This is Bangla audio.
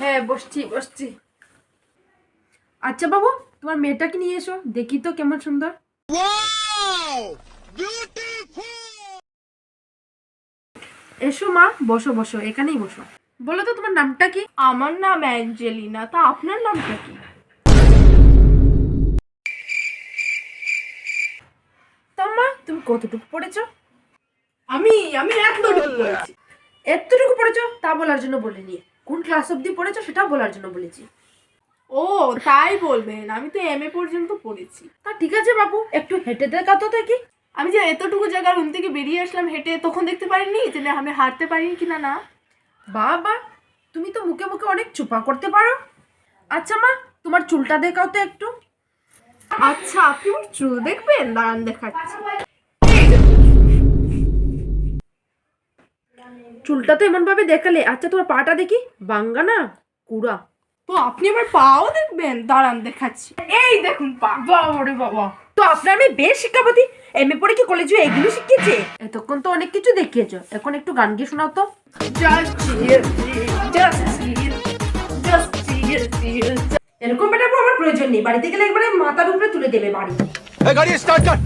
হ্যাঁ বসছি বসছি। আচ্ছা বাবু তোমার মেয়েটাকে নিয়ে এসো দেখি তো কেমন সুন্দর। এসো মা বসো বসো এখানেই বসো। বলো তো তোমার নামটা কি? আমার নাম অ্যাঞ্জেলিনা তা আপনার নামটা কি? তা মা তুমি কতটুকু পড়েছো? আমি আমি এতটুকু পড়েছি এতটুকু পড়েছো তা বলার জন্য বলিনি। কোন ক্লাস অবধি পড়েছো সেটা বলার জন্য বলেছি। ও তাই বলবেন আমি তো এম এ পর্যন্ত পড়েছি। তা ঠিক আছে বাবু একটু হেঁটে দেখা তো দেখি। আমি যে এতটুকু জায়গার রুম থেকে বেরিয়ে আসলাম হেঁটে তখন দেখতে পারিনি যে না, আমি হাঁটতে পারি কিনা না। বাবা তুমি তো মুখে মুখে অনেক চুপা করতে পারো। আচ্ছা মা তোমার চুলটা দেখাও তো একটু। আচ্ছা আপনি চুল দেখবেন? দাঁড়ান দেখাচ্ছি। চুলটা তো এমন ভাবে দেখালে। আচ্ছা তোমার পাটা দেখি। বাঙ্গা না কুড়া। তো আপনি আবার পাও দেখবেন? দাঁড়ান দেখাচ্ছি। এই দেখুন পা। বাবা রে বাবা। তো আপনার মেয়ে বেশ শিক্ষাপতি। এম এ পড়ে কি কলেজে এগুলো শিখিয়েছে? এতক্ষণ তো অনেক কিছু দেখিয়েছ। এখন একটু গান গিয়ে শোনাও তো। এরকম বেটার আমার প্রয়োজন নেই। বাড়িতে গেলে একবারে মাথার উপরে তুলে দেবে বাড়ি। গাড়ি স্টার্ট কর।